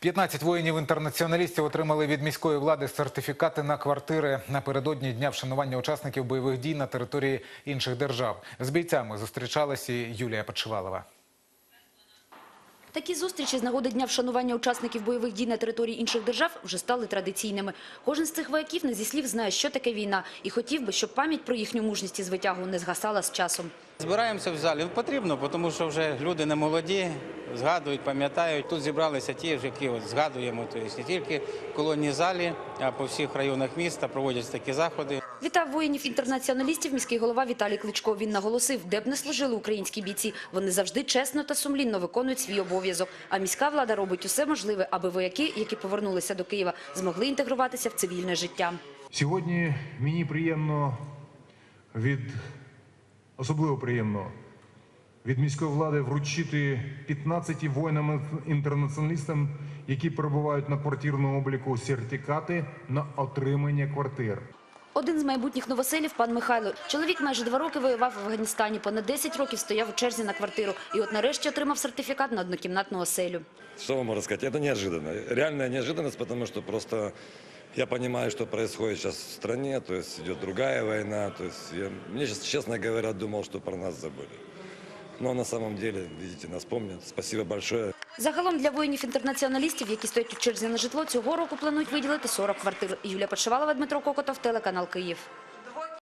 15 воїнів-інтернаціоналістів отримали від міської влади сертифікати на квартири напередодні дня вшанування учасників бойових дій на території інших держав. З бійцями зустрічалася і Юлія Почивалова. Такі зустрічі з нагоди дня вшанування учасників бойових дій на території інших держав вже стали традиційними. Кожен з цих вояків не зі слів знає, що таке війна, і хотів би, щоб пам'ять про їхню мужність і звитягу не згасала з часом. Збираємося в залі. Потрібно, тому що вже люди не молоді, згадують, пам'ятають. Тут зібралися ті, які от згадуємо, тобто не тільки в колонній залі, а по всіх районах міста проводяться такі заходи. Вітав воїнів-інтернаціоналістів міський голова Віталій Кличко. Він наголосив, де б не служили українські бійці, вони завжди чесно та сумлінно виконують свій обов'язок. А міська влада робить усе можливе, аби вояки, які повернулися до Києва, змогли інтегруватися в цивільне життя. Сьогодні мені приємно від особливо приємно від міської влади вручити 15 воїнам-інтернаціоналістам, які перебувають на квартирному обліку, сертифікати на отримання квартир. Один з майбутніх новоселів – пан Михайло. Чоловік майже два роки воював в Афганістані, понад 10 років стояв у черзі на квартиру. І от нарешті отримав сертифікат на однокімнатну оселю. Что вам можно сказать? Это неожиданно. Реальная неожиданность, потому что просто я понимаю, что происходит сейчас в стране, то есть идет другая война. То есть я, мне сейчас, честно говоря, думал, что про нас забыли. Но на самом деле, видите, нас помнят. Спасибо большое. Загалом для воїнів-інтернаціоналістів, які стоять у черзі на житло, цього року планують виділити 40 квартир. Юлія Подшивалова, Дмитро Кокотов, телеканал «Київ».